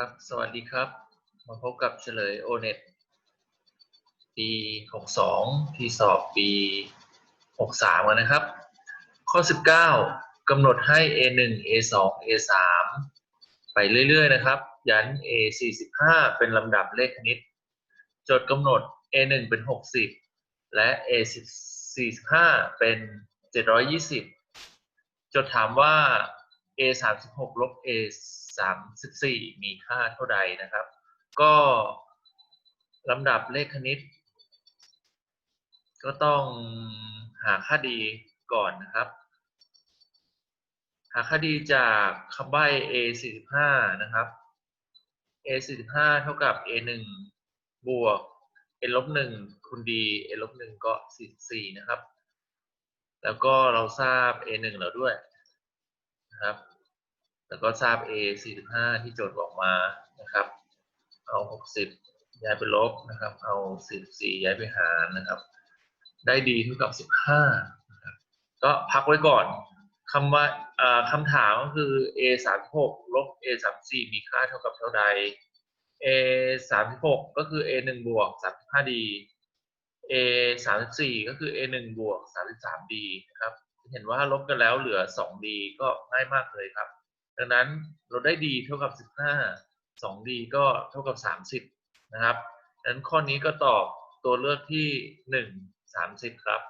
ครับ สวัสดีครับ มาพบกับเฉลย O-NET ปี 62 ที่สอบปี 63 กันนะครับ ข้อ 19 กำหนดให้ A1 A2 A3 ไปเรื่อย ๆ นะครับ ยัน A45 เป็นลำดับเลขคณิต โจทย์กำหนด A1 เป็น 60 และ A45 เป็น 720 โจทย์ถามว่า A 3 6ลบ A 3 4มีค่าเท่าใดนะครับ ก็ลำดับเลขคณิต ก็ต้องหาค่าดีก่อนนะครับ หาค่าดีจากคำใบ้ A 45นะครับ A 45เท่ากับ A 1บวก A ลบ1คูณ D A ลบ1ก็44นะครับ แล้วก็เราทราบ A 1แล้วด้วย นะครับ แล้วก็ทราบ A 45 ที่โจทย์บอกมานะครับ เอา 60 ย้ายไปลบนะครับ เอา 44 ย้ายไปหารนะครับ ได้ดีเท่ากับ 15นะครับก็พักไว้ก่อนคำว่าคำถามก็คือ A 36ลบ A 34มีค่าเท่ากับเท่าใด A 36ก็คือ A 1บวก 35D A 34ก็คือ A 1บวก 33D นะครับ เห็นว่าลบกันแล้วเหลือ 2D ก็ง่ายมากเลยครับ ดังนั้นเราได้ D เท่ากับ 15 2D ก็เท่ากับ 30 นะครับดังนั้นข้อนี้ก็ตอบตัวเลือกที่ 1 30 ครับ